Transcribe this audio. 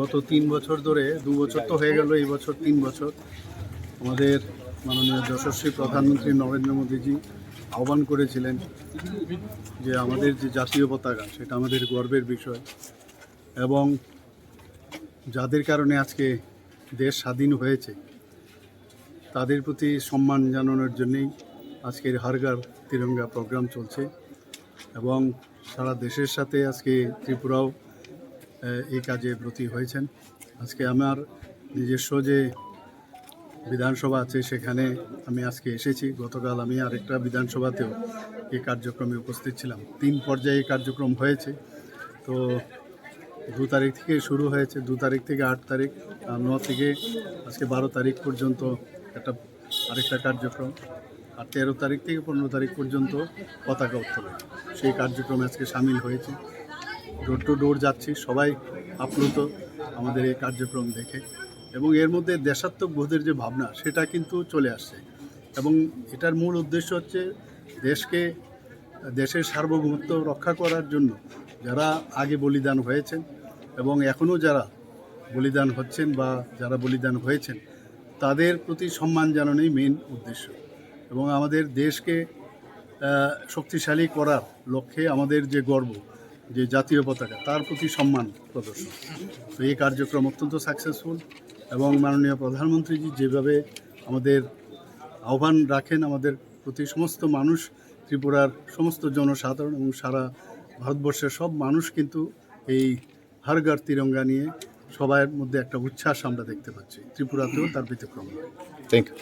গত তিন বছর ধরে, দু বছর তো হয়ে গেল, এই বছর তিন বছর। আমাদের মাননীয় যশস্বী প্রধানমন্ত্রী নরেন্দ্র মোদীজি আহ্বান করেছিলেন যে আমাদের যে জাতীয় পতাকা, সেটা আমাদের গর্বের বিষয়। এবং যাদের কারণে আজকে দেশ স্বাধীন হয়েছে, তাদের প্রতি সম্মান জানানোর জন্যেই আজকের হারগার তিরঙ্গা প্রোগ্রাম চলছে। এবং সারা দেশের সাথে আজকে ত্রিপুরাও এই কাজে ব্রতী হয়েছেন। আজকে আমার নিজস্ব যে বিধানসভা আছে সেখানে আমি আজকে এসেছি। গতকাল আমি আরেকটা বিধানসভাতেও এই কার্যক্রমে উপস্থিত ছিলাম। তিন পর্যায়ে কার্যক্রম হয়েছে। তো দু তারিখ থেকে শুরু হয়েছে। দু তারিখ থেকে আট তারিখ আর ন থেকে আজকে বারো তারিখ পর্যন্ত একটা আরেকটা কার্যক্রম আর তেরো তারিখ থেকে পনেরো তারিখ পর্যন্ত পতাকা উত্তোলন। সেই কার্যক্রমে আজকে সামিল হয়েছে। ডোর টু ডোর যাচ্ছি, সবাই আপ্লুত আমাদের এই কার্যক্রম দেখে। এবং এর মধ্যে দেশাত্মক বোধের যে ভাবনা, সেটা কিন্তু চলে আসছে। এবং এটার মূল উদ্দেশ্য হচ্ছে দেশকে, দেশের সার্বভৌমত্ব রক্ষা করার জন্য যারা আগে বলিদান হয়েছেন এবং এখনও যারা বলিদান হচ্ছেন বা যারা বলিদান হয়েছেন, তাদের প্রতি সম্মান জানানোই মেন উদ্দেশ্য। এবং আমাদের দেশকে শক্তিশালী করার লক্ষ্যে আমাদের যে গর্ব যে জাতীয় পতাকা, তার প্রতি সম্মান প্রদর্শন। তো এই কার্যক্রম অত্যন্ত সাকসেসফুল এবং মাননীয় প্রধানমন্ত্রীজি যেভাবে আমাদের আহ্বান রাখেন, আমাদের প্রতি সমস্ত মানুষ, ত্রিপুরার সমস্ত জনসাধারণ এবং সারা ভারতবর্ষের সব মানুষ কিন্তু এই হারগার তিরঙ্গা নিয়ে সবার মধ্যে একটা উচ্ছ্বাস আমরা দেখতে পাচ্ছি। ত্রিপুরাতেও তার ব্যতিক্রম। Thank you